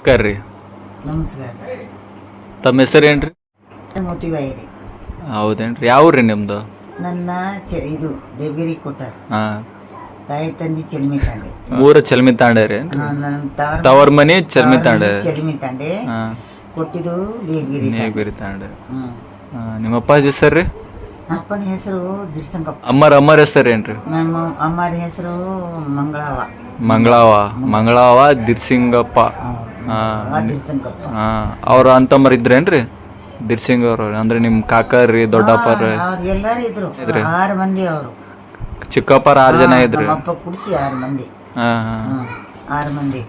ನಮಸ್ಕಾರ ರೀ. ನಮಸ್ಕಾರ. ತಮ್ಮ ಹೆಸರು ಏನ್ರಿ? ಮೋತಿಬಾಯಿ ರೀ. ಹೌದೇನ್ರಿ. ಯಾವ ರೀ ನಿಮ್ದು? ನನ್ನ ಚ ಇದು ದೇವಗಿರಿ ಕೊಟ್ಟಾರ ಹಾಂ. ತಾಯಿ ತಂದೆ ಚಲ್ಮಿ ತಾಂಡೆ. ಊರ ಚಲ್ಮಿ ತಾಂಡೆ ರೀ ನನ್ನ ತವರ ತವರ್ ಮನೆ ಚಲ್ಮಿ ತಾಂಡೆ. ಚಲ್ಮಿ ತಾಂಡೆ. ಹಾಂ. ಕೊಟ್ಟಿದ್ದು ದೇವಗಿರಿ ನೀಗಿರಿ ತಾಂಡೆ. ಹ್ಮ್. ನಿಮ್ಮ ಅಪ್ಪಾಜಿ ಹೆಸರು ರೀ? ಅಪ್ಪನ ಹೆಸರು ದಿರ್ಸಂಗಪ್ಪ ಅಮ್ಮರ ಅಮ್ಮರ ಹೆಸರು ಏನ್ರಿ? ನಮ್ಮ ಅಮ್ಮರ ಹೆಸರು ಮಂಗಳವ. ಮಂಗಳಾವ. ಮಂಗಳಾವ ದಿರ್ಸಿಂಗಪ್ಪ ಅವ್ರ ಅಂತಮ್ಮರ್ ಇದ್ರೇನ್ರಿ ದಿರ್ಸಿಂಗ್ ಅವರು. ಅಂದ್ರೆ ನಿಮ್ ಕಾಕರ್ರಿ ದೊಡ್ಡಪ್ಪರ್ ಎಲ್ಲಾರು ಇದ್ರು. ಆರು ಮಂದಿ ಅವರು. ಚಿಕ್ಕಪ್ಪರ ಆರು ಜನ ಇದ್ರಿ. ನಮ್ಮಪ್ಪ ಕುಡಿಸಿ ಆರು ಮಂದಿ. ಹಾಂ ಹಾಂ. ಹ್ಮ್ ಆರು ಮಂದಿ.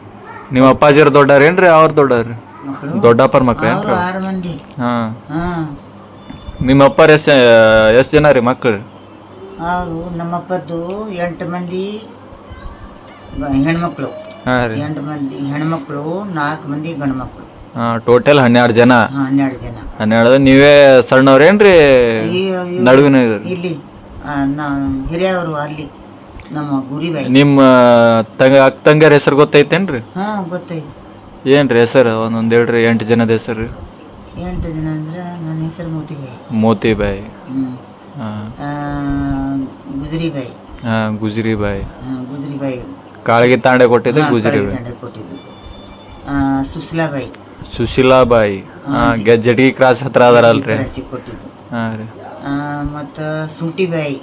ನಿಮ್ಮ ಅಪ್ಪಾಜಿರ ದೊಡ್ಡಾರೇನ್ರಿ ಅವ್ರ ದೊಡ್ಡಾರ್ರಿ ಮಕ್ಕಳು ದೊಡ್ಡಪ್ಪರ ಮಕ್ಳೇನ್ರಿ ಅವರು ಆರು ಮಂದಿ. ಹಾಂ. ಹ್ಮ್ ನಿಮ್ಮ ಅಪ್ಪರ ಎಷ್ಟು ಎಷ್ಟು ಜನ ರೀ ಮಕ್ಳು? ಅವರು ನಮ್ಮಪ್ಪದ್ದು ಎಂಟು ಮಂದಿ ಹೆಣ್ಮಕ್ಳು. ಎಂಟು ಮಂದಿ ಹೆಣ್ಮಕ್ಳು ನಾಲ್ಕು ಮಂದಿ ಗಂಡು ಮಕ್ಕಳು ಟೋಟಲ್ ಹನ್ನೆರಡು ಜನ? ಹನ್ನೆರಡು ಜನ. ಹನ್ನೆರಡು ನೀವೇ ಸಣ್ಣವ್ರೇನ್ರಿ ನಡುವಿನ ಇಲ್ಲಿ ಹಿರಿಯವರು ಅಲ್ಲಿ ನಮ್ಮ ಗುರಿ ನಿಮ್ಮ ತಂಗ ಅಕ್ಕ ತಂಗಿಯರ ಹೆಸರು ಗೊತ್ತೈತೇನ್ರಿ? ಹಾಂ ಗೊತ್ತೈತಿ. ಏನ್ರಿ ಹೆಸರು? ಒಂದೊಂದು ಹೇಳ್ರಿ ಎಂಟು ಜನದ ಹೆಸರು. ಎಂಟು ಜನ ಅಂದ್ರೆ ನನ್ನ ಹೆಸರು ಮೋತಿಬಾಯಿ. ಮೋತಿಬಾಯಿ. ಗುಜರಿಬಾಯಿ. ಹಾಂ ಗುಜರಿಬಾಯಿ. ಗುಜರಿಬಾಯಿ. ಕಾಳಗಿ ತಾಂಡೆ ಕೊಟ್ಟಿದ್ದೆ ಗುಜರಿ ದಂಡೆ ಕೊಟ್ಟಿದ್ದು. ಆ, ಸುಸ್ಲಾಬಾಯಿ ಸುಶೀಲಾಬಾಯಿ. ಹಾಂ ಜಟಗಿ ಕ್ರಾಸ್ ಹತ್ರ ಅದಾರಲ್ರಿ ಕೊಟ್ಟಿದ್ದು. ಹಾಂ ರೀ. ಆ, ಮತ್ತ ಸುಂಟಿಬಾಯಿ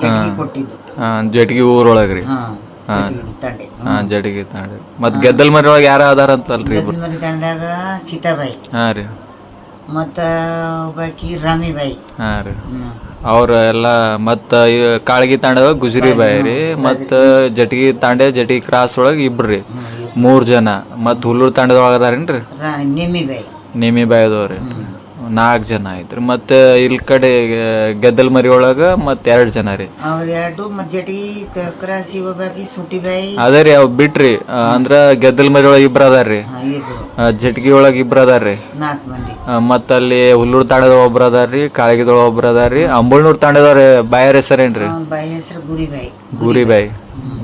ಜಟ್ಗಿ ಕೊಟ್ಟಿದ್ದು. ಹಾಂ ಜಟಗಿ ಊರೊಳಗ್ರಿ ಹಾ ಜಟ್ಗಿ ತಂಡೆ. ಹಾಂ ಜಟಗಿ ತಾಂಡೆ. ಮತ್ ಗೆದ್ದಲ್ ಮರಿ ಒಳಗೆ ಯಾರು ಅದಾರ ಅಂತಲ್ರಿ ಮರಿ ತಂಡದಾಗ ಸೀತಾಬಾಯಿ. ಹಾ ರೀ. ಮತ್ತ ಒಬ್ಬಾಕಿ ರಾಮಿಬಾಯಿ. ಹಾ ರೀ. ಹ್ಮ್. ಅವ್ರ ಎಲ್ಲಾ ಮತ್ತ ಕಾಳಗಿ ತಾಂಡದ ಗುಜರಿ ಬಾಯಿ ರೀ ಮತ್ತ ಜಟಗಿ ತಾಂಡೆ ಜಟಗಿ ಕ್ರಾಸ್ ಒಳಗೆ ಇಬ್ರು ರೀ. ಮೂರ್ ಜನ. ಮತ್ತ ಹುಲ್ಲೂರ್ ತಾಂಡದೊಳಗ ಅದಾರೇನ್ರಿ? ಬಾಯಿ ನಿಮಿ ಬಾಯಿ. ಬಾಯದವ್ರಿ ನಾಲ್ಕು ಜನ ಐತ್ರಿ ಮತ್ತೆ ಇಲ್ಲಿ ಕಡೆ ಗೆದ್ದಲ್ ಮರಿ ಒಳಗ ಮತ್ತೆ ಎರಡ್ ಜನ ರೀ. ಅವ್ರ ಎರಡು ಮಜ್ಜಟಿ ಕ್ರಾಸಿ ಒಬ್ಬಾಕಿ ಅದೇ ರೀ ಅವ್ ಬಿಟ್ರಿ. ಅಂದ್ರ ಗೆದ್ದಲ್ ಮರಿ ಒಳಗ ಇಬ್ರ ಅದಾರ್ರಿ ಜಟ್ಗಿ ಒಳಗ ಇಬ್ರ ಅದಾರ್ರಿ ನಾಲ್ಕು ಮಂದಿ. ಮತ್ತ ಅಲ್ಲಿ ಹುಲ್ಲೂರ್ ತಾಂಡದ ಒಬ್ರ ಅದಾರ್ರಿ ಕಾಳಗಿದೊಳ ಒಬ್ರ ಅದಾರ್ರಿ ಅಂಬಳ್ನೂರ್ ತಾಂಡದವ್ರ ಬಾಯರ್ ಹೆಸರೇನ್ರಿ ಬಾಯಿ ಹೆಸರು ಗುರಿಬಾಯಿ. ಗುರಿಬಾಯಿ.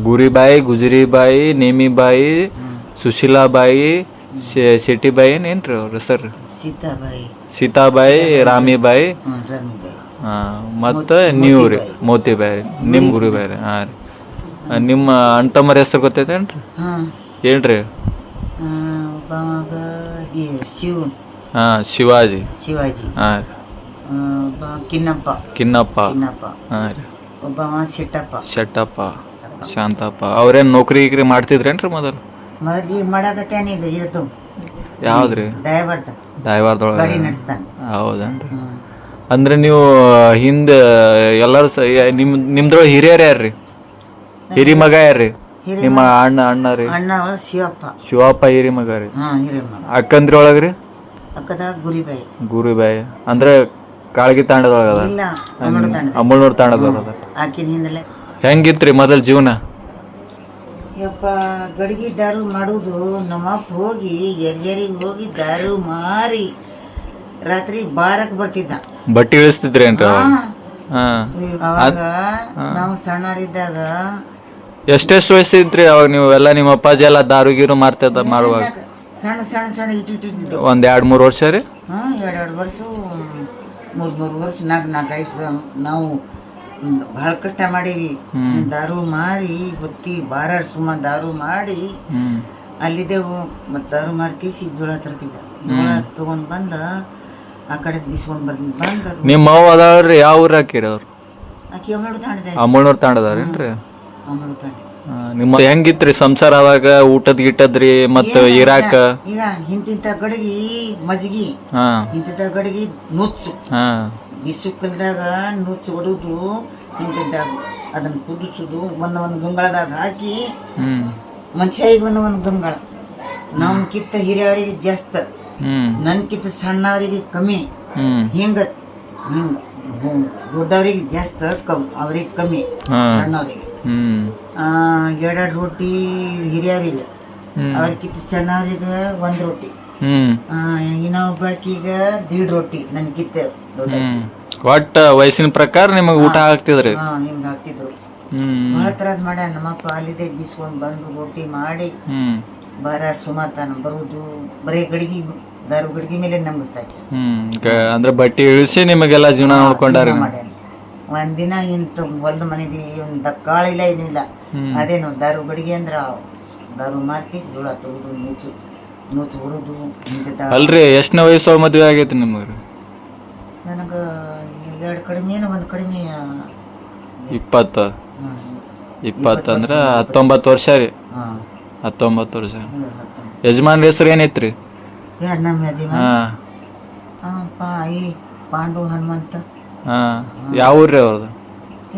ಗುರಿಬಾಯಿ ಗುಜರಿಬಾಯಿ ನೇಮಿಬಾಯಿ ಸುಶೀಲಾಬಾಯಿ ಶೆಟ್ಟಿಬಾಯಿ ಏನ್ರಿ ಅವ್ರ ಹೆಸರು? ಸೀತಾಬಾಯಿ. ಸೀತಾಬಾಯಿ ರಾಮಿಬಾಯಿ. ಮತ್ತ ನೀವು ರೀ ಮೋತಿಬಾಯಿ. ನಿಮ್ಮ ಗುರಿಬಾಯಿ ರೀ ಹಾಂ ರೀ. ನಿಮ್ಮ ಅಣ್ಣ ತಮ್ಮರ ಹೆಸರು ಗೊತ್ತೈತೇನ್ರಿ ಏನ್ರಿ? ಶಿವ್. ಹಾಂ ಶಿವಾಜಿ. ಶಿವಾಜಿ. ಹಾಂ ರೀ. ಕಿನ್ನಪ್ಪ. ಕಿನ್ನಪ್ಪ. ಹಾಂ ರೀ. ಒಬ್ಬ ಶೆಟ್ಟಪ್ಪ. ಶೆಟ್ಟಪ್ಪ ಶಾಂತಪ್ಪ. ಅವ್ರೇನು ನೌಕರಿ ಗೀಕರಿ ಮಾಡ್ತಿದ್ರೇನ್ರಿ ಮೊದಲು? ಮೊದಲು ಈಗ ಮಾಡಾಕತ್ತೇನ ಈಗ ಇರ್ತು ಯಾವ್ದ್ರಿ? ಡ್ರೈವರ್ದ ಡ್ರೈವರ್ದೊಳಗೆ ಗಾಡಿ ನಡೆಸ್ತಾನೆ. ಹೌದೇನ್ರಿ. ಅಂದ್ರೆ ನೀವು ಹಿಂದೆ ಎಲ್ಲರೂ ಸ ನಿಮ್ ನಿಮ್ದ್ರೊಳಗೆ ಹಿರಿಯರು ಯಾರ್ರಿ? ಹಿರಿ ಮಗ ಯಾರ್ರಿ? ಹಿರಿ ನಿಮ್ಮ ಅಣ್ಣ ಅಣ್ಣ ರೀ? ಅಣ್ಣ ಅವಳ ಶಿವಪ್ಪ. ಶಿವಪ್ಪ ಹಿರಿ ಮಗ ರೀ? ಹಾ ಹಿರಿಯಮ್ಮ ಅಕ್ಕಂದ್ರಿ ಒಳಗ್ರಿ ಅಕ್ಕದ ಗುರಿಬಾಯಿ. ಗುರುಬಾಯಿ. ಅಂದ್ರೆ ಕಾಳಗಿ ತಾಂಡದೊಳಗ ಇಲ್ಲ ಅಮ್ಮಡು ತಂಡ ತಾಂಡದೊಳಗ ಅದ ಆಕಿನ ಹಿಂದಲೇ. ಹೆಂಗಿತ್ರಿ ಮೊದಲ್ ಜೀವನ? ಯಪ್ಪ ಗಡಿಗೆ ದಾರು ಮಾಡುವುದು ನಮ್ಮಪ್ಪ ಹೋಗಿ ಎರ್ಜರಿಗೆ ಹೋಗಿ ದಾರು ಮಾರಿ ರಾತ್ರಿ ಬಾರಕ್ ಬರ್ತಿದ್ದ. ಬಟ್ಟಿ ಇಳಿಸ್ತಿದ್ರೆ ಅವಾಗ ನಾವು ಸಣ್ಣರಿದ್ದಾಗ ಎಷ್ಟೆಷ್ಟು ವಯಸ್ಸಿದ್ರಿ ಅವಾಗ ನೀವು? ಎಲ್ಲ ನಿಮ್ಮ ಅಪ್ಪಾಜಿ ಎಲ್ಲ ದಾರು ಗೀರು ಮಾರ್ತಿದ್ದ ಮಾಡುವಾಗ? ಸಣ್ಣ ಸಣ್ಣ ಸಣ್ಣ ಇಟ್ಟು ಇಟ್ಟಿದ್ದು ಒಂದ್ ಎರಡ್ ಮೂರ್ ವರ್ಷ ರೀ? ಹಾ ಎರಡು ಎರಡು ವರ್ಷ ಮೂರು ಮೂರು ವರ್ಷ ನಾಲ್ಕು ನಾಲ್ಕು ಐದು ನಾವು ಭಾಳ ಕಷ್ಟ ಮಾಡೀವಿ. ದಾರು ಮಾರಿ ಹೊತ್ತಿ ಬಾರ ಸುಮ್ಮ ದಾರು ಮಾಡಿ. ಅಲ್ಲಿದ್ದೆವು ಮತ್ತು ದಾರು ಮಾರಿ ಕೇಸಿ ಜೋಳ ತರ್ತಿದ್ದ. ಜೋಳ ತಗೊಂಡ್ ಬಂದ ಆ ಕಡೆ ಬಿಸ್ಕೊಂಡು ಬರ್ತೀನಿ ಬಂದ. ನಿಮ್ಮ ಅವ್ವ ಅದಾವ್ರಿ ಯಾವ ಊರ್ ಹಾಕಿರಿ ಅವ್ರು ಆಕಿ ಅಮ್ಮಳು ತಾಂಡದ ಅಮ್ಮಳ್ನೂರ್ ತಾಂಡದಾರೇನ್ರಿ? ಅಮ್ಮಳು ತಾಂಡಿ. ನಿಮ್ಮ ಹೆಂಗಿತ್ರಿ ಸಂಸಾರ ಅವಾಗ ಊಟದ ಗಿಟ್ಟದ್ರಿ ಮತ್ತ ಇರಾಕ? ಈಗ ಇಂತಿಂತ ಗಡಿಗೆ ಮಜ್ಗಿ. ಹಿಂತಿಂತ ಗಡಿಗೆ ನುಚ್ಚು. ಹಾ ಬಿಸು ಕಲ್ದಾಗ ನುಚ್ಚು ಹೊಡುದು ಇಂಥದ್ದಾಗ ಅದನ್ನ ಕುದಿಸುದು ಒಂದು ಒಂದು ಗಂಗಾಳದಾಗ ಹಾಕಿ ಮನುಷ್ಯ ಒಂದು ಒಂದು ಗಂಗಾಳ. ನಮ್ಕಿತ್ತ ಹಿರಿಯವರಿಗೆ ಜಾಸ್ತ. ನನ್ಕಿತ್ತ ಸಣ್ಣವರಿಗೆ ಕಮ್ಮಿ. ಹಿಂಗ ಹಿಂಗ. ದೊಡ್ಡವರಿಗೆ ಜಾಸ್ತ ಕಮ್ ಅವ್ರಿಗೆ ಕಮ್ಮಿ ಸಣ್ಣವರಿಗೆ. ಎರಡೆರಡು ರೊಟ್ಟಿ ಹಿರಿಯರಿಗೆ. ಅವ್ರಿಗಿಂತ ಸಣ್ಣವರಿಗೆ ಒಂದು ರೊಟ್ಟಿ ಇನ್ನೊಬ್ಬಾಕಿಗ ದೀಡ್ ರೊಟ್ಟಿ ನನ್ಕಿತ್ತ ದೊಡ್ಡ ಒಟ್ಟ ವಯಸ್ಸಿನ ಪ್ರಕಾರ ನಿಮಗೆ ಊಟ ಆಗ್ತಿದ್ರಿ? ಹಾ ಹಿಂಗ ಹಾಕ್ತಿದ್ರು ಹ್ಮ್. ಬಹಳ ತ್ರಾಸ ಮಾಡ್ಯ ನಮ್ಮಪ್ಪ ಅಲ್ಲಿದೆ ಬಿಸ್ಕೊಂಡ್ ಬಂದು ರೊಟ್ಟಿ ಮಾಡಿ. ಹ್ಮ್. ಬಾರಾರ್ ಸುಮಾತಾನ ಬರುದು ಬರೀ ಗಡಿಗೆ ದಾರು ಗಡಿಗೆ ಮೇಲೆ ನಮ್ಗೆ ಸಾಕಿ. ಹ್ಮ್. ಗ- ಅಂದ್ರೆ ಬಟ್ಟಿ ಇಳಿಸಿ ನಿಮಗೆಲ್ಲ ಜೀವನ ನೋಡ್ಕೊಂಡಾರ ಮಾಡ್ಯಾನ. ಒಂದಿನ ಇಂತ ಹೊಲ್ದ ಮನೆದಿ ಒಂದು ಇಲ್ಲ ಏನಿಲ್ಲ. ಅದೇನು ದಾರು ಗಡಿಗೆ ಅಂದ್ರ ದಾರು ಮಾರ್ಕಿ ಜೋಳ ತಗುದು ನುಚ್ಚು ನುಚ್ಚು ಹುಡುದು ಅಲ್ರಿ ಎಷ್ಟನೇ ವಯಸ್ಸು ಮದುವೆ ಆಗೈತಿ ನಿಮಗೆ ನನಗೆ ಎರಡು ಕಡಿಮೆ ಏನು ಒಂದು ಕಡಿಮೆ ಇಪ್ಪತ್ತು. ಇಪ್ಪತ್ತು ಅಂದ್ರೆ ಹತ್ತೊಂಬತ್ತು ವರ್ಷ ರೀ. ಹಾಂ. ಹತ್ತೊಂಬತ್ತು ವರ್ಷ. ಯಜಮಾನ್ ಹೆಸರು ಏನೈತ್ರಿ? ಯಾರು ನಮ್ಮ ಯಜಮಾನ. ಹಾ. ಹಾಂ ಪಾ ಈ ಪಾಂಡು ಹನುಮಂತ. ಹಾ. ಯಾವ ಊರ್ರಿ ಅವ್ರದ್ದು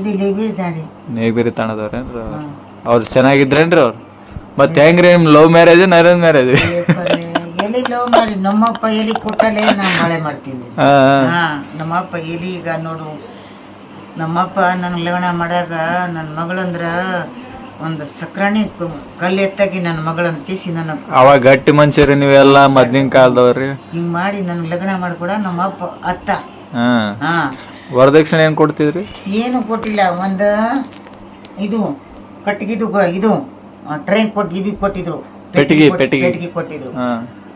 ಇದು ಲೇಬಿ ದಾಡಿ. ನೇಗಿರಿ ತಾಣದವ್ರೇನ್ರಿ ಅವ್ರು? ಚೆನ್ನಾಗಿದ್ರೇನ್ರಿ ಅವ್ರು? ಮತ್ತೆ ಹೆಂಗ್ರಿ ನಿಮ್ ಲವ್ ಮ್ಯಾರೇಜ್ ನರೇಂದ್ರ ಮ್ಯಾರೇಜ್? ಮಾಡಿ ನಮ್ಮಪ್ಪ ಎಲಿ ಕೊಟ್ಟಲೆ ನಾನು ಬಾಳೆ ಮಾಡ್ತೀನಿ. ಹಾ ನಮ್ಮಪ್ಪ ಎಲಿ ಈಗ ನೋಡು ನಮ್ಮಪ್ಪ ನನ್ನ ಲಗ್ನ ಮಾಡಾಗ ನನ್ನ ಮಗಳಂದ್ರ ಒಂದು ಸಕ್ರಾಣಿ ಕಲ್ಲು ಎತ್ತಾಗಿ ನನ್ನ ಮಗಳನ್ನ ಕಿಸಿ ನನ್ನ ಅವಾಗ ಗಟ್ಟಿ ಮನುಷ್ಯರಿ ನೀವೆಲ್ಲ ಮದ್ಲಿನ ಕಾಲದವ್ರಿ. ಹಿಂಗ್ ಮಾಡಿ ನನ್ನ ಲಗ್ನ ಮಾಡ್ಕೊಡ ನಮ್ಮಪ್ಪ ಅತ್ತ. ಹಾ. ಹಾ. ವರದಕ್ಷಿಣೆ ಏನ್ ಕೊಡ್ತಿದ್ರಿ? ಏನು ಕೊಟ್ಟಿಲ್ಲ ಒಂದು ಇದು ಕಟ್ಟಿಗಿದು ಇದು ಟ್ರೈನ್ ಕೊಟ್ಟು ಇದು ಕೊಟ್ಟಿದ್ರು. ಪೆಟ್ಟಿಗೆ, ಪೆಟ್ಟಿಗೆ. ಕೊಟ್ಟಿದ್ರು.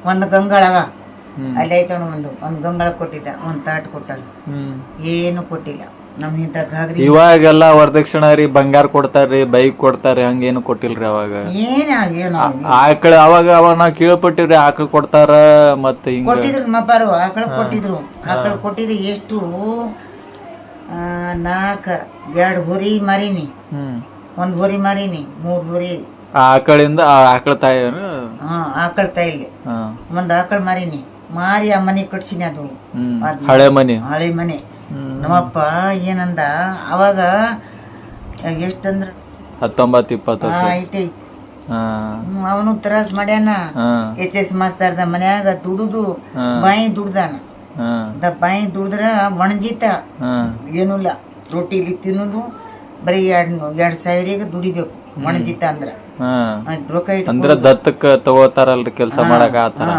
ಒಂದು ಗಂಗಾಳಗ. ಅಲ್ಲಿ ಐತಣ ಒಂದು ಒಂದು ಗಂಗಳ ಕೊಟ್ಟಿದ್ದ ಒಂದು ತಾಟ್ ಕೊಟ್ಟಲ್ಲ ಏನು ಕೊಟ್ಟಿಲ್ಲ. ನಮ್ಮಿಂದ ಇಂಥ ಗಾಗ್ರಿ ಇವಾಗೆಲ್ಲ ವರದಕ್ಷಿಣ ರೀ ಬಂಗಾರ ಕೊಡ್ತಾರ್ರಿ ಬೈಕ್ ಕೊಡ್ತಾರ್ರಿ ಹಂಗೇನು ಕೊಟ್ಟಿಲ್ರಿ ಅವಾಗ? ಏನ ಏನು ಆಕಳ ಅವಾಗ ಅವಾಗ ನಾವ್ ಕೇಳ್ಪಟ್ಟಿವ್ರಿ ಆಕಳ ಕೊಡ್ತಾರ ಮತ್ತೆ ಹಿಂಗ. ಕೊಟ್ಟಿದ್ರು ಆಕಳ ಕೊಟ್ಟಿದ್ರು. ಆಕಳ ಕೊಟ್ಟಿದ್ರು ಎಷ್ಟು? ನಾಲ್ಕ ಎರಡು ಹುರಿ ಮರಿನಿ. ಹ್ಮ್. ಒಂದು ಹುರಿ ಮರಿನಿ ಮೂರು ಹುರಿ ಆ ಆಕಳಿಂದ ಆ ಆಕಳ ತಾಯಿ ಹಾ ಆಕಳ ತಾಯಿಲಿ. ಒಂದ್ ಆಕಳ ಮಾರಿನಿ. ಮಾರಿ ಆ ಮನೆ ಕಟ್ಸಿನಿ ಅದು. ಹ್ಮ್. ಹಳೆ ಮನಿ. ಹಳೆ ಮನೆ. ನಮ್ಮಪ್ಪ ಏನಂದ ಅವಾಗ ಎಷ್ಟಂದ್ರ? ಹತ್ತೊಂಬತ್ ಇಪ್ಪತ್ತು ಐತಿ ವರ್ಷ. ಐತೆ. ಹಾ. ಅವನು ತ್ರಾಸ್ ಮಾಡ್ಯಾನ. ಹಾ. ಎಚ್ ಎಸ್ ಮಾಸ್ತರ್ದ ಮನ್ಯಾಗ ದುಡುದು ಬಾಯಿ ದುಡ್ದಾನ. ಹಾ. ದ ಬಾಯಿ ದುಡಿದ್ರ ಒಣಜಿತ. ಏನೂ ಇಲ್ಲ ರೊಟ್ಟಿಲಿ ತಿನ್ನೋದು ಬರೀ ಎರಡು ಎರಡು ಸಾವಿರಿಗೆ ದುಡಿಬೇಕು. ಒಣಜಿತ ಅಂದ್ರ. ಹಾ. ರೊಕ್ಕ ಅಂದ್ರ ದತ್ತಕ್ಕ ತಗೋತಾರಲ್ರಿ ಕೆಲಸ ಮಾಡಕ ಆತರ.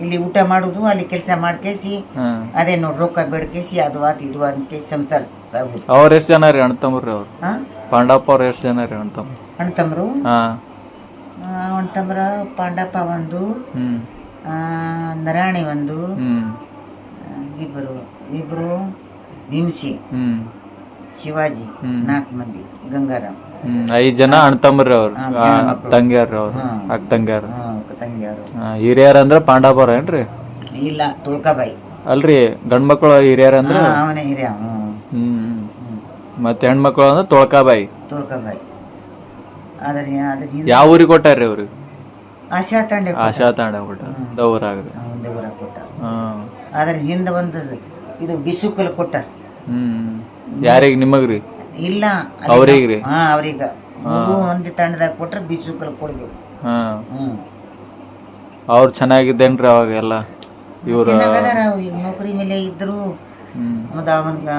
ಇಲ್ಲಿ ಊಟ ಮಾಡುದು ಅಲ್ಲಿ ಕೆಲಸ ಮಾಡ್ಕೇಸಿ ಹಾ. ಅದೇ ನೋಡಿ ರೊಕ್ಕ ಬೇಡ್ಕೇಸಿ ಅದು ಆತು ಇದು ಅಂತ ಸಂಸಾರ ಸಾಗುದು. ಅವ್ರ ಎಷ್ಟ್ ಜನ ರೀ ಅಣ್ತಮ್ರಿ ಅವ್ರು? ಹಾ? ಪಾಂಡಪ್ಪ ಅವ್ರ ಎಷ್ಟ್ ಜನ ರೀ ಅಣ್ತಂಬ್ರು? ಅಣ್ತಮ್ರು ಹಾ. ಅಣ್ತಮ್ರ ಪಾಂಡಪ್ಪ ಒಂದು ಹ್ಮ್. ಆ, ನರಾಣಿ ಒಂದು ಹ್ಮ್. ಆ, ಇಬ್ಬರು ಇಬ್ರು ಭೀಮ್ಸಿ ಹ್ಮ್. ಶಿವಾಜಿ. ನಾಲ್ಕು ಮಂದಿ ಗಂಗಾರಾಮ್. ಐದ್ ಜನ ಅಣ್ತಂಬ್ರಿ ಅವ್ರು. ಆ. ತಂಗ್ಯಾರ್ರಿ ಅವ್ರು. ಅಕ್ಕ ತಂಗ್ಯಾರ. ಹಿರಿಯರ್ ಅಂದ್ರ ಪಾಂಡವರ ಏನ್ರಿ? ಇಲ್ಲ ತುಳ್ಕಾಬಾಯಿ. ಅಲ್ರಿ ಗಂಡ್ ಮಕ್ಳು ಹಿರಿಯರ್ ಅಂದ್ರ? ಅವನೇ ಹಿರಿಯ ಹ್ಮ್. ಹ್ಮ್ ಹ್ಮ್. ಮತ್ತೆ ಹೆಣ್ಮಕ್ಳು ಅಂದ್ರ ತೊಳ್ಕಾಬಾಯಿ. ತುಳ್ಕಾಬಾಯಿ. ಅದ್ರ ಹಿಂದೆ ಯಾವ ಊರಿಗೆ ಕೊಟ್ಟಾರ್ರಿ ಅವ್ರಿಗೆ ಆಶಾ ತಂಡೆ ಆಶಾ ತಾಂಡ ಕೊಟ್ಟ ದೌರಾಗ್ರಿ ಒಂದು ಊರ ಕೊಟ್ಟ ಹ್ಮ್ ಅದ್ರ ಹಿಂದೆ ಒಂದು ಇದು ಬಿಸುಕಲ್ ಕೊಟ್ಟ ಹ್ಮ್. ಯಾರಿಗೆ ನಿಮಗ್ರಿ? ಇಲ್ಲ. ಅವ್ರಿಗೆ ಹಾ ಅವ್ರಿಗೆ. ಮಗು ಒಂದು ತಂಡದಾಗ ಕೊಟ್ರೆ ಬಿಸುಕಲ್ ಕೊಡ್ಬೇಕು. ಹಾ. ಹ್ಮ್. ಅವ್ರು ಚೆನ್ನಾಗಿದ್ದೇನ್ರಿ ಅವಾಗ ಎಲ್ಲ ಇವ್ರ ಚೆನ್ನಾಗದಾರ ಈಗ ನೌಕರಿ ಮೇಲೆ ಇದ್ರು ಮತ್ತೆ ಅವನ್ಗ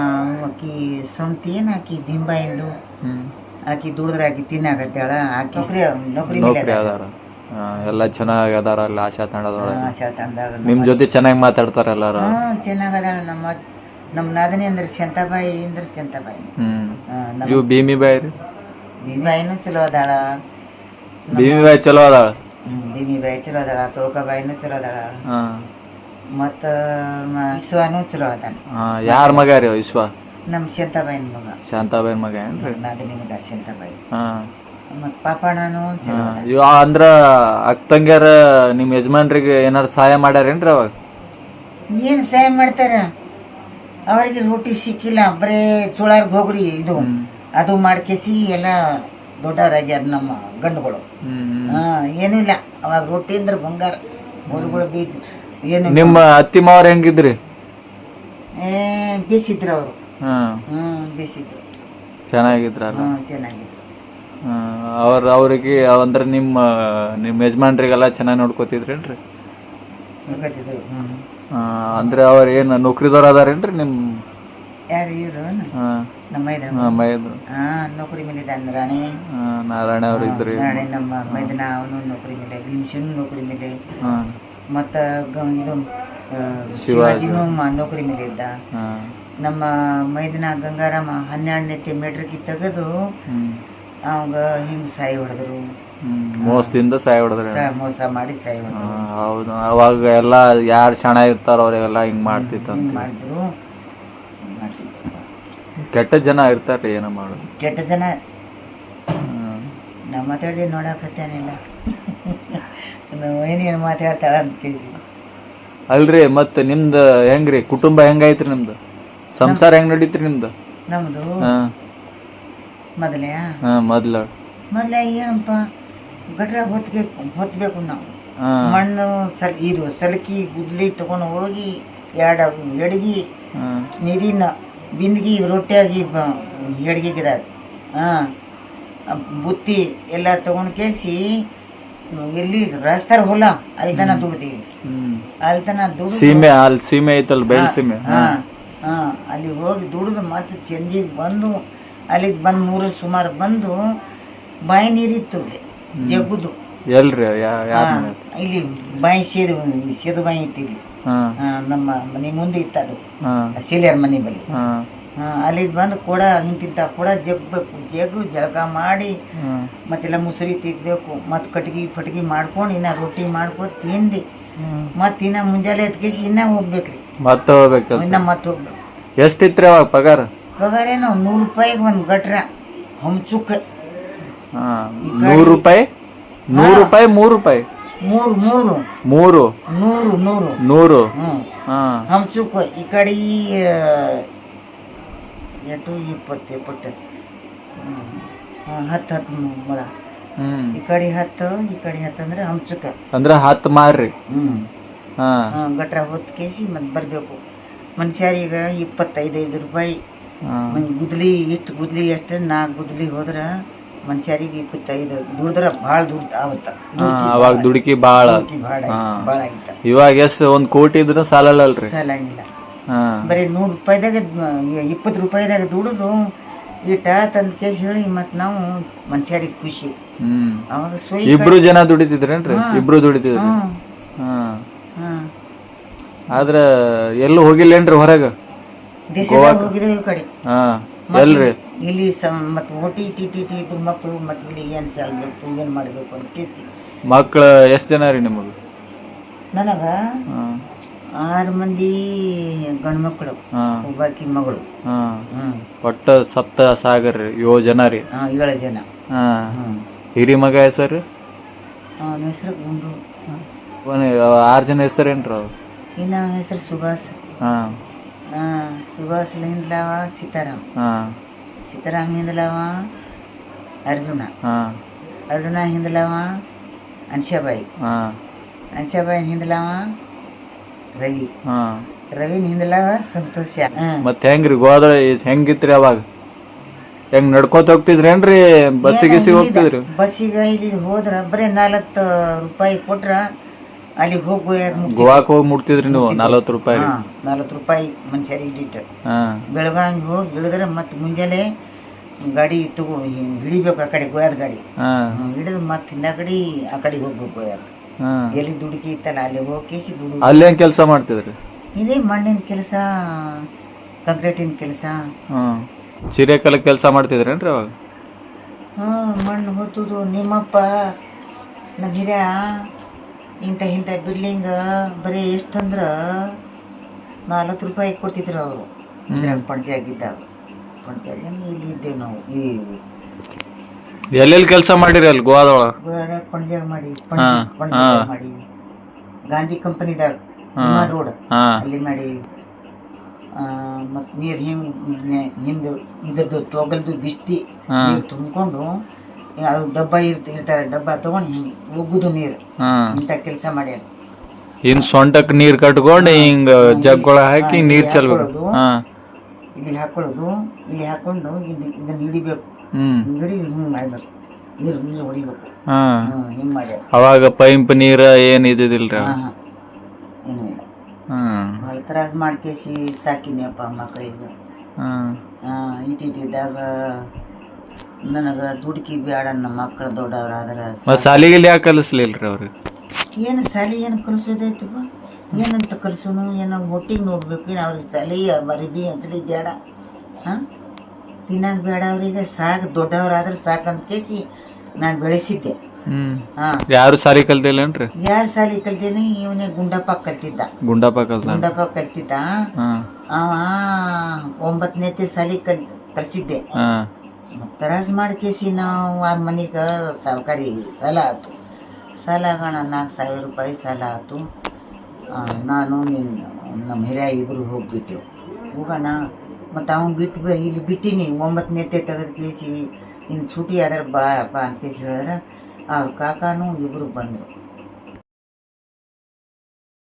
ಆಕಿ ಸೊಂಟಿ ಏನು ಆಕಿ ಬಿಂಬಾಯಿಂದು ಹ್ಮ್. ಆಕಿ ದುಡಿದ್ರೆ ಆಕಿ ತಿನ್ನಾಕತ್ತಾಳ. ಆಕಿ ನೌಕರಿ ನೌಕರಿ ಮೇಲೆ ಅದಾರ. ಹಾ, ಎಲ್ಲ ಚೆನ್ನಾಗಿ ಅದಾರ ಅಲ್ಲಿ ಆಶಾ ತಂಡದೊಳಗೆ. ಆಶಾ ತಂದಾಗ ನಿಮ್ ಜೊತೆ ಚೆನ್ನಾಗಿ ಮಾತಾಡ್ತಾರ ಎಲ್ಲಾರು? ಹ್ಮ್ ಚೆನ್ನಾಗದಾಳ ನಮ್ಮ ನಮ್ಮ ನಾದನಿ ಅಂದ್ರೆ ಶಂತಾಬಾಯಿ ಅಂದ್ರೆ ಶಂತಾಬಾಯಿ. ಹ್ಮ್. ಇವು ಭೀಮಿ ಬಾಯಿ ರೀ. ಭೀಮಿಬಾಯಿನೂ ಚಲೋ ಅದಾಳ. ಭೀಮಿ ಬಾಯಿ ಚಲೋ ಅದಾಳ? ಭೀಮಿ ಭೀಮಿಬಾಯಿ ಚಲೋ ಅದಾಳ ತುಳ್ಕಾಬಾಯಿನೂ ಚಲೋ ಅದಾಳ. ಹಾ. ಮತ್ತು ವಿಶ್ವಾನೂ ಚಲೋ ಅದಾನ. ಹಾ ಯಾರ ಮಗ ರೀ ವಿಶ್ವ? ನಮ್ಮ ಶಾಂತಾಬಾಯಿನ ಮಗ. ಶಾಂತಾಬಾಯಿನ ಮಗ ಏನ್ರಿ? ನಾದಿನಿ ಮಗ ಶಾಂತಾಬಾಯಿ. ಹಾ. ಮತ್ತು ಪಾಪಣ್ಣನೂ ಚಲೋ ಇವ ಅಂದ್ರ ಅಕ್ಕ ತಂಗ್ಯಾರ ನಿಮ್ ಯಜಮಾನ್ರಿಗೆ ಏನಾರ ಸಹಾಯ ಮಾಡ್ಯಾರೇನ್ರಿ ಅವಾಗ? ಏನು ಸಹಾಯ ಮಾಡ್ತಾರ? ಅವರಿಗೆ ರೊಟ್ಟಿ ಸಿಕ್ಕಿಲ್ಲ ಬರೇ ಚೋಳಾರ್ ಹೋಗ್ರಿ ಇದು. ಅದು ಮಾಡ್ಕೇಸಿ ಎಲ್ಲ ದೊಡ್ಡವರಾಗ್ಯಾರ ನಮ್ಮ ಗಂಡುಗಳು. ಹ್ಮ್ ಹಾ ಏನೂ ಇಲ್ಲ. ಅವಾಗ ರೊಟ್ಟಿ ಅಂದ್ರೆ ಬಂಗಾರ. ಬೀದ್ ಏನು ನಿಮ್ಮ ಅತ್ತಿ ಮಾವ್ರ ಹೆಂಗಿದ್ರಿ? ಏ ಬೀಸಿದ್ರು ಅವರು. ಹಾ. ಹ್ಞೂ ಬೀಸಿದ್ರು. ಚೆನ್ನಾಗಿದ್ರು. ಹಾ, ಅವ್ರ ಅವ್ರಿಗೆ ಅಂದ್ರೆ ನಿಮ್ಮ ನಿಮ್ಮ ಯಜಮಾನ್ರಿಗೆಲ್ಲ ಚೆನ್ನಾಗಿ ನೋಡ್ಕೋತಿದ್ರೇನ್ರಿ? ನೋಡ್ಕೋತಿದ್ರು. ಹ್ಞೂ ಅಂದ್ರೆ ಅವ್ರ ಏನು ನೌಕರಿದವ್ರು ಅದಾರೇನ್ರಿ ನಿಮ್ಮ ಯಾರು ಇವರು? ಹಾಂ. ನಮ್ಮ ಹಾ, ಮೈದ್ರು ಹಾ ನೌಕರಿ ಮೇಲೆ ಇದ್ದಾನೆ ರಾಣಿ. ನಾರಾಯಣ ಅವ್ರು ಇದ್ರಿ ರಾಣಿ ನಮ್ಮ ಮೈದನ ಅವನು ನೌಕರಿ ಮೇಲೆ ಮಿಷನ್ ನೌಕರಿ ಮೇಲೆ. ಹಾಂ. ಮತ್ತು ಇದು ಆ, ಶಿವಾಜಿನೂ ಮ- ನೌಕರಿ ಮೇಲೆ ಇದ್ದ. ಹಾ. ನಮ್ಮ ಮೈದನ ಗಂಗಾರಾಮ ಹನ್ನೆರಡನೇ ಮೆಟ್ರಿಕ್ ತೆಗೆದು ಹ್ಮ್. ಅವಾಗ ಹಿಂಗೆ ಸಾಯಿ ಹೊಡೆದ್ರು. ಮೋಸದಿಂದ ಸಾಯ್ ಹೊಡೆದ್ರೆ ಸ- ಮೋಸ ಮಾಡಿ ಸಾಯಿ ಹೌದು. ಅವಾಗ ಎಲ್ಲ ಯಾರು ಚೆನ್ನಾಗಿರ್ತಾರೋ ಇರ್ತಾರ ಹಿಂಗೆ ಹಿಂಗ್ ಮಾಡ್ತಿತ್ತು ಹಿಂಗೆ ಮಾಡಿದ್ರು. ಮಾಡ್ತಿದ್ರು. ಕೆಟ್ಟ ಜನ ಇರ್ತಾರೆ ಏನೋ ಮಾಡೋದು. ಕೆಟ್ಟ ಜನ? ನಮ್ಮ ಮಾತಾಡಿ ನೋಡಕತ್ತೇನಿಲ್ಲ. ನಾವು ಏನೇನು ಮಾತಾಡ್ತಾಳ ಅಂತ ಕೇಸಿ ಅಲ್ರಿ ಮತ್ತೆ ನಿಮ್ದ ಹೆಂಗ್ರಿ? ಕುಟುಂಬ ಹೆಂಗೈತ್ರಿ ನಿಮ್ದು? ಸಂಸಾರ ಹೆಂಗ್ ನಡೀತ್ರಿ ನಿಮ್ದು? ನಮ್ಮದು ಹಾ. ಮೊದಲೇ? ಹಾ ಮೊದ್ಲ. ಮೊದಲೇ ಏನಪ್ಪ ಗಟ್ರ ಹೊತ್ತಿಗೆ ಹೊತ್ಬೇಕು ನಾವು. ಮಣ್ಣು ಸಲ್ ಇದು ಸಲಕಿ ಗುದ್ಲಿ ತಗೊಂಡು ಹೋಗಿ ಎರಡು ಎಡಗಿ ನೀರಿನ ಬಿಂದಿಗೆ ರೊಟ್ಟಿಯಾಗಿ ಎಡಗಿಗಿದಾಗ ಬುತ್ತಿ ಎಲ್ಲ ತಗೊಂಡು ಕೇಸಿ ಎಲ್ಲಿ ರಸ್ತಾರ ಹೊಲ ಅಲ್ಲಿ ತನ ದುಡ್ದೀವಿ ಹ್ಮ್. ಅಲ್ಲಿ ತನ ದುಡ್ದು ಸೀಮೆ ಅಲ್ಲಿ ಸೀಮೆ ಐತಲ್ಲ ಬೆಳ್ ಸೀಮೆ. ಹಾಂ ಅಲ್ಲಿ ಹೋಗಿ ದುಡಿದು ಮತ್ತೆ ಚಂಜಿಗೆ ಬಂದು ಅಲ್ಲಿಗೆ ಬಂದು ಮೂರು ಸುಮಾರು ಬಂದು ಬಾಯಿ ನೀರಿತ್ತು. ಜಗ್ಗುದು. ಎಲ್ರಿ ಯಾ ಇಲ್ಲಿ ಬಾಯಿ ಸೇದು ಸೇದು ಬಾಯಿ ಇತ್ತು ಇಲ್ಲಿ. ನಮ್ಮ ಮನೆ ಮುಂದೆ ಇತ್ತು ಅದು. ಹಾ. ಶೀಲಿಯರ್ ಮನೆ ಬಳಿ. ಹಾ. ಹಾ, ಅಲ್ಲಿ ಬಂದು ಕೂಡ ನಿಂತಿಂತ ಕೂಡ ಜಗ್ಬೇಕು. ಜಗ್ಗು ಜಳಕ ಮಾಡಿ ಮತ್ತೆಲ್ಲ ಮುಸುರಿ ತಿಗ್ಬೇಕು ಮತ್ತೆ ಕಟ್ಗಿ ಫಟ್ಗಿ ಮಾಡ್ಕೊಂಡು ಇನ್ನ ರೊಟ್ಟಿ ಮಾಡ್ಕೊಂಡು ತಿಂದು. ಮತ್ತೆ ಇನ್ನ ಮುಂಜಾನೆ ಎತ್ಕೇಸಿ ಇನ್ನ ಹೋಗ್ಬೇಕ್ರಿ. ಮತ್ತೆ ಹೋಗ್ಬೇಕು ಇನ್ನ ಮತ್ತೆ ಹೋಗ್ಬೇಕು. ಎಷ್ಟಿತ್ರಿ ಅವಾಗ ಪಗಾರ? ಪಗಾರೇನು ನೂರು ರೂಪಾಯಿಗೆ ಒಂದು ಗಟ್ರ. ಹಂಚುಕ್ಕೆ ನೂರು ರೂಪಾಯಿ ನೂರು ರೂಪಾಯಿ ಮೂರು ರೂಪಾಯಿ. ಮೂರು ಮೂರು. ಮೂರು. ನೂರು ನೂರು. ನೂರು. ಹ್ಞೂ ಹಾ. ಹಂಚುಕ್ಕ ಈ ಕಡೆ ಆ, ಎಷ್ಟು ಇಪ್ಪತ್ತು ಇಪ್ಪತ್ತು ಹ್ಮ್. ಹತ್ತು ಹತ್ತು ಮೊಳ. ಹ್ಮ್. ಈ ಕಡೆ ಹತ್ತು ಈ ಕಡೆ ಹತ್ತು ಅಂದ್ರೆ ಹಂಚುಕ. ಅಂದ್ರ ಹತ್ತು ಮಾರ್ರಿ. ಹ್ಞೂ ಹಾ. ಗಟ್ರ ಹೊತ್ತು ಕೇಸಿ ಮತ್ತೆ ಬರಬೇಕು. ಮನುಷ್ಯರಿಗೆ ಇಪ್ಪತ್ತೈದೈದು ರೂಪಾಯಿ. ಗುದ್ಲಿ ಇಷ್ಟು ಗುದ್ಲಿ ಎಷ್ಟು ನಾಲ್ಕು ಗುದ್ಲಿ ಹೋದ್ರ ಮನುಷ್ಯರಿಗೆ ಇಪ್ಪತ್ತೈದು ದುಡ್ದ್ರ ಭಾಳ ದುಡ್ಡು ಆವತ್ತ. ಅವಾಗ ದುಡುಕಿ ಬಾಳ ದುಡ್ಕಿ ಭಾಳ. ಭಾಳ ಆಯ್ತ. ಇವಾಗ ಎಷ್ಟು ಒಂದ್ ಕೋಟಿ ಇದ್ರ ಸಾಲಲ್ಲಲ್ರಿ? ಸಾಲಂಗಿಲ್ಲ. ಹಾ. ಬರೀ ನೂರು ರೂಪಾಯಿದಾಗ ಇಪ್ಪತ್ತು ರೂಪಾಯಿದಾಗ ದುಡಿದು ಇಟ್ಟ ತಂದ್ ಕೇಸ್ ಹೇಳಿ ಮತ್ತೆ ನಾವು ಮನುಷ್ಯರಿಗೆ ಖುಷಿ. ಹ್ಮ್. ಅವಾಗ ಸೊಯ್ ಇಬ್ರು ಜನ ದುಡಿತಿದ್ರೇನ್ರಿ? ಇಬ್ರು ದುಡಿತಿದ್ರು? ಹ್ಮ್ ಹಾ. ಹಾಂ. ಆದ್ರ ಎಲ್ಲೂ ಹೋಗಿಲ್ಲೇನ್ರಿ ಹೊರಗ? ದೇಶದಾಗ ಹೋಗಿದ್ದೇವೆ ಈ ಕಡೆ. ಹಾ. ಎಲ್ರಿ? ಇಲ್ಲಿ ಸಮ್ ಮತ್ತು ಓಟಿ ಟಿ ಟಿ ಟಿ ಮಕ್ಕಳು ಮತ್ತು ಇಲ್ಲಿ ಏನು ಸಾಲ್ಬೇಕು ಏನು ಮಾಡಬೇಕು ಅಂತ ಕೇಸಿ ಮಕ್ಕಳು ಎಷ್ಟು ಜನ ರೀ ನಿಮಗೆ? ನನಗೆ ಆರು ಮಂದಿ ಗಂಡು ಮಕ್ಕಳು ಒಬ್ಬಾಕಿ ಮಗಳು. ಒಟ್ಟ ಸಪ್ತ ಸಾಗರ ರೀ ಏಳು ಜನ ರೀ? ಹಾಂ ಏಳು ಜನ. ಹಾಂ. ಹಿರಿ ಮಗ ಹೆಸರು? ಅವನ ಹೆಸರು ಗುಂಡು. ಆರು ಜನ ಹೆಸರು ಅವ್ರು? ಇನ್ನು ಅವನ ಹೆಸರು ಸುಭಾಷ್ ಹಾಂ. ಹಾಂ ಸುಭಾಷ್ ಹಿಂದ್ಲವ ಸೀತಾರಾಮ್. ಹಾ. ಸೀತಾರಾಮ್ ಹಿಂದಲವ ಅರ್ಜುನ. ಹಾ. ಅರ್ಜುನ ಹಿಂದಲವ ಅನ್ಶಾಬಾಯಿ. ಹಾ. ಅನ್ಶಾಬಾಯಿ ಹಿಂದ್ಲವ ರವಿ. ಹಾ. ಹಿಂದಲವ ಹಿಂದ್ಲವ ಸಂತೋಷ. ಮತ್ತೆ ಮತ್ ಹೆಂಗ್ರಿ ಗೋದಳ ಹೆಂಗಿತ್ರಿ ಅವಾಗ? ಹೆಂಗ್ ನಡ್ಕೋತ ಹೋಗ್ತಿದ್ರೇನ್ರಿ ಬಸ್ಸಿಗೆ ಹೋಗ್ತಿದ್ರು ಹೋಗ್ತಿದ್ರಿ? ಬಸ್ಸಿಗೆ ಇಲ್ಲಿ ಹೋದ್ರ ಬರೀ ನಾಲ್ಕು ರೂಪಾಯಿ ಕೊಟ್ರ ಅಲ್ಲಿ ಹೋಗುವಾಗ ಗೋವಾಕ್ ಹೋಗಿ ಮುಟ್ತಿದ್ರಿ ನೀವು? ನಲ್ವತ್ತು ರೂಪಾಯಿ. ನಲ್ವತ್ತು ರೂಪಾಯಿ ಮನುಷ್ಯರಿಗೆ ಇಟ್ಟಿಟ್ಟು ಬೆಳಗಾವಿ ಹೋಗಿ ಇಳಿದ್ರೆ ಮತ್ತೆ ಮುಂಜಾನೆ ಗಾಡಿ ತಗೋ ಹಿಡಿಬೇಕು ಆ ಕಡೆ ಗೋಯಾದ ಗಾಡಿ. ಹಾ. ಹಿಡಿದು ಮತ್ತೆ ಹಿಂದಗಡಿ ಆ ಕಡೆ ಹೋಗ್ಬೇಕು ಗೋಯಾಕ. ಎಲ್ಲಿ ದುಡುಕಿ ಇತ್ತಲ್ಲ ಅಲ್ಲಿ ಹೋಗಿ ಕೇಸಿ ಅಲ್ಲೇನು ಕೆಲಸ ಮಾಡ್ತಿದ್ರಿ? ಇದೇ ಮಣ್ಣಿನ ಕೆಲಸ ಕಾಂಕ್ರೀಟಿನ ಕೆಲಸ. ಹ್ಮ್ ಚಿರೇಕಲ್ ಕೆಲಸ ಮಾಡ್ತಿದ್ರೇನ್ರಿ ಅವಾಗ? ಹ್ಞೂ ಮಣ್ಣು ಹೊತ್ತುದು ನಿಮ್ಮಪ್ಪ ನಮ್ಮ ಹಿರಿಯ ಇಂಥ ಇಂಥ ಬಿಲ್ಡಿಂಗ್ ಬರೀ ಎಷ್ಟಂದ್ರೆ ನಲ್ವತ್ತು ರೂಪಾಯಿ ಕೊಡ್ತಿದ್ರು ಅವರು. ಇದ್ರಾಗ ಪಣಜಿಯಾಗಿದ್ದಾಗ ಪಣಜಿಯಾಗೇನು ಇಲ್ಲಿ ಇದ್ದೇವೆ ನಾವು? ಈ ಎಲ್ಲೆಲ್ಲಿ ಕೆಲಸ ಮಾಡಿರಿ ಅಲ್ಲಿ ಗೋವಾದೊಳಗೆ? ಗೋವಾದಾಗ ಪಣಜಿಯಾಗ ಮಾಡಿ ಹಾ, ಪಣಜಿಯಾಗ ಹಾ. ಮಾಡೀವಿ. ಗಾಂಧಿ ಕಂಪನಿದಾಗ ಹಾ. ರೋಡ್ ಹಾ. ಅಲ್ಲಿ ಮಾಡೀವಿ. ಮತ್ತು ನೀರು ಹಿಂಗೆ ಹಿಂದೆ ಇದ್ರದ್ದು ತೊಗಲ್ದು ಬಿಸ್ತಿ ಹಾ. ನೀರು ತುಂಬಿಕೊಂಡು ಅದು ಡಬ್ಬ ಇರ್ತ ಇರ್ತಾರೆ ಡಬ್ಬ ತಗೊಂಡು ಹಿಂಗೆ ಒಗ್ಗುದು ನೀರು. ಇಂಥ ಕೆಲಸ ಮಾಡ್ಯಾರ. ಇನ್ ಸೊಂಟಕ್ ನೀರ್ ಕಟ್ಕೊಂಡು ಹಿಂಗ ಜಗ್ಗೊಳ ಹಾಕಿ ನೀರ್ ಚೆಲ್ಬೇಕು. ಇಲ್ಲಿ ಹಾಕೊಳ್ಳೋದು ಇಲ್ಲಿ ಹಾಕೊಂಡು ಇದು ಇದನ್ನ ಹಿಡಿಬೇಕು. ಹ್ಮ್. ಹಿಂಗ್ ಮಾಡ್ಬೇಕು. ನೀರು ನೀರು ಹೊಡಿಬೇಕು. ಹಿಂಗ್ ಮಾಡ್ಯಾರ. ಅವಾಗ ಪೈಂಪ್ ನೀರ ಏನ್ ಏನೂ ಹ್ಮ್ ಭಾಳ ತ್ರಾಸ ಮಾಡ್ಕೇಸಿ ಸಾಕಿನಿಯಪ್ಪ ಮಕ್ಕಳಿಗೆ ಇಟ್ಟಿದ್ದಾಗ ನನಗೆ ದುಡುಕಿ ಬೇಡ ನಮ್ಮ ಮಕ್ಕಳು ದೊಡ್ಡವರಾದ್ರೆ ಆದ್ರೆ ಸಾಲಿಗಿಲಿ ಯಾಕೆ ಕಲಿಸ್ಲಿಲ್ರಿ ಅವ್ರಿಗೆ ಏನು ಸಾಲಿ ಏನು ಕಲಿಸೋದೈತಪ್ಪ? ಏನಂತ ಕಲಿಸೋನು? ಏನೋ ಒಟ್ಟಿಗೆ ನೋಡ್ಬೇಕು? ಏನು ಅವ್ರಿಗೆ ಸಾಲಿ ಮರಿಬಿ ಅಂಚಡಿ ಬೇಡ ಹಾಂ? ತಿನ್ನಕ್ಕೆ ಬೇಡ ಅವರಿಗೆ ಸಾಕು ದೊಡ್ಡವರಾದ್ರೆ ಸಾಕಂತ ಕೇಸಿ ನಾನು ಬೆಳೆಸಿದ್ದೆ. ಹ್ಮ್. ಹಾ. ಯಾರು ಸಾಲಿ ಕಲ್ತಿಲ್ಲೇನ್ರಿ ಯಾರು ಸಾಲಿ ಕಲ್ತೇನೆ ಇವನೇ ಗುಂಡಪ್ಪ ಕಲ್ತಿದ್ದ. ಗುಂಡಪ್ಪ ಕಲ್ತ ಗುಂಡಪ್ಪ ಕಲ್ತಿದ್ದ. ಹಾ. ಅವ ಒಂಬತ್ತನೇತಿ ಸಾಲಿ ಕಲ್ ಕಲ್ಸಿದ್ದೆ. ಹಾ. ತರಾಸ್ ಮಾಡ್ಕೇಸಿ ನಾವು ಆ ಮನೆಗೆ ಸಾವುಕಾರಿ ಸಾಲ ಆಯ್ತು ಸಾಲ ಆಗೋಣ ನಾಲ್ಕು ಸಾವಿರ ರೂಪಾಯಿ ಸಾಲ ಆಯ್ತು ನಾನು ನಿನ್ನ ನಮ್ಮ ಹಿರಿಯ ಇಬ್ಬರು ಹೋಗಿಬಿಟ್ಟೆವು ಹೋಗೋಣ. ಮತ್ತು ಅವ್ನು ಬಿಟ್ಟು ಇಲ್ಲಿ ಬಿಟ್ಟಿನಿ. ಒಂಬತ್ತನೇತೆ ತೆಗೆದು ಕೇಸಿ. ನಿನ್ನ ಚೂಟಿ ಆದ್ರೆ ಬಾ ಬಾ ಅಂತೇಸಿ ಹೇಳಿದ್ರೆ. ಅವ್ರ ಕಾಕಾನು ಇಬ್ಬರು ಬಂದರು.